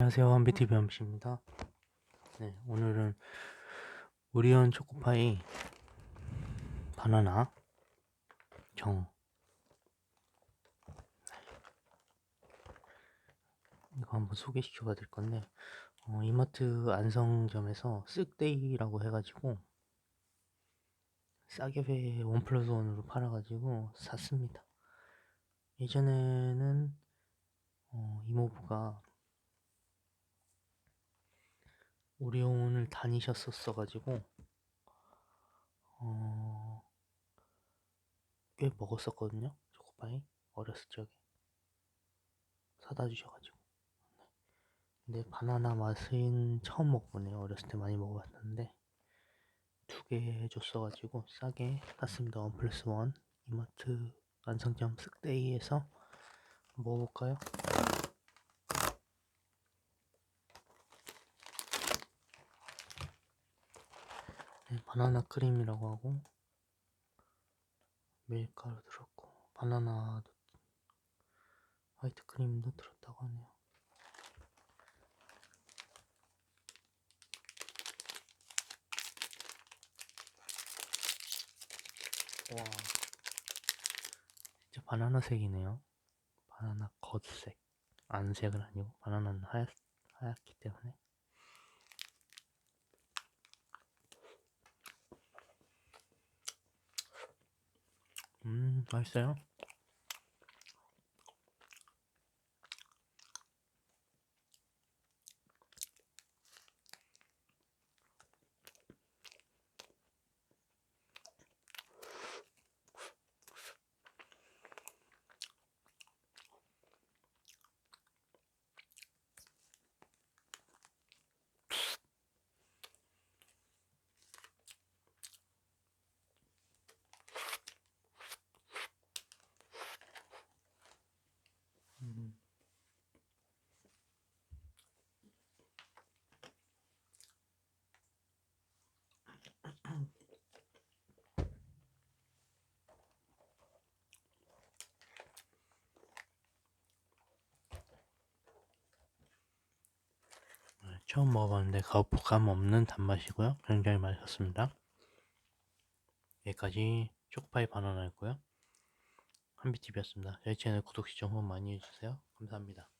안녕하세요. 한비티비 한비입니다. 네 오늘은 오리온 초코파이 바나나 정. 이거 한번 소개시켜 봐야 될 건데 어, 이마트 안성점에서 쓱데이라고 해가지고 싸게 원 플러스 원으로 팔아가지고 샀습니다. 예전에는 어, 이모부가 오리온을 다니셨었어 가지고 어, 꽤 먹었었거든요 초코파이. 어렸을 적에. 사다 주셔가지고. 네. 근데 바나나 맛은 처음 먹어보네요. 어렸을 때 많이 먹어봤는데. 두 개 줬어가지고 싸게 샀습니다. 원 플러스 원. 이마트 완성점 쓱데이에서 먹어볼까요? 네, 바나나 크림이라고 하고 밀가루 들었고 바나나도 화이트 크림도 들었다고 하네요. 와, 진짜 바나나 색이네요. 바나나 겉색, 안색은 아니고 바나나는 하얗, 하얗기 때문에. 음, 맛있어요. 처음 먹어봤는데 거부감 없는 단맛이고요. 굉장히 맛있었습니다. 여기까지 초코파이 바나나였고요. 한비TV였습니다. 저희 채널 구독, 시청 후원 많이 해주세요. 감사합니다.